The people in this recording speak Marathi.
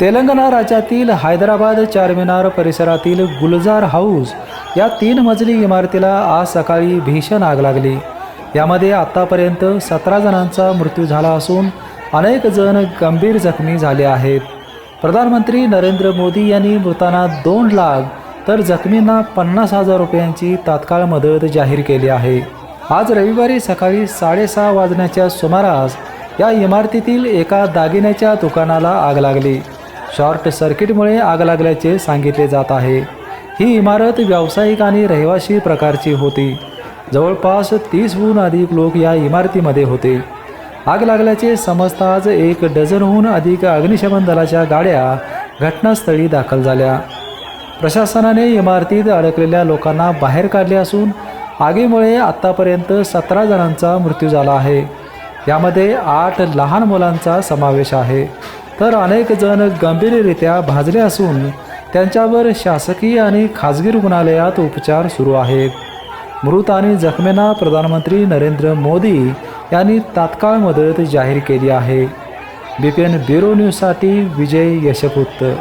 तेलंगणा राज्यातील हैदराबाद चारमिनार परिसरातील गुलजार हाऊस या तीन मजली इमारतीला आज सकाळी भीषण आग लागली. यामध्ये आत्तापर्यंत सतरा जणांचा मृत्यू झाला असून अनेक जण गंभीर जखमी झाले आहेत. प्रधानमंत्री नरेंद्र मोदी यांनी मृतांना दोन लाख तर जखमींना पन्नास हजार रुपयांची तात्काळ मदत जाहीर केली आहे. आज रविवारी सकाळी साडेसहा वाजण्याच्या सुमारास या इमारतीतील एका दागिन्याच्या दुकानाला आग लागली. शॉर्ट सर्किटमुळे आग लागल्याचे सांगितले जात आहे. ही इमारत व्यावसायिक आणि रहिवासी प्रकारची होती. जवळपास तीसहून अधिक लोक या इमारतीमध्ये होते. आग लागल्याचे समजताच एक डझनहून अधिक अग्निशमन दलाच्या गाड्या घटनास्थळी दाखल झाल्या. प्रशासनाने इमारतीत अडकलेल्या लोकांना बाहेर काढले असून आगीमुळे आत्तापर्यंत सतरा जणांचा मृत्यू झाला आहे. यामध्ये आठ लहान मुलांचा समावेश आहे. तर अनेक जण गंभीररित्या भाजले असून त्यांच्यावर शासकीय आणि खाजगी रुग्णालयात उपचार सुरू आहेत. मृत आणि जखमींना प्रधानमंत्री नरेंद्र मोदी यांनी तात्काळ मदत जाहीर केली आहे. बी ब्युरो न्यूजसाठी विजय यशपुत्र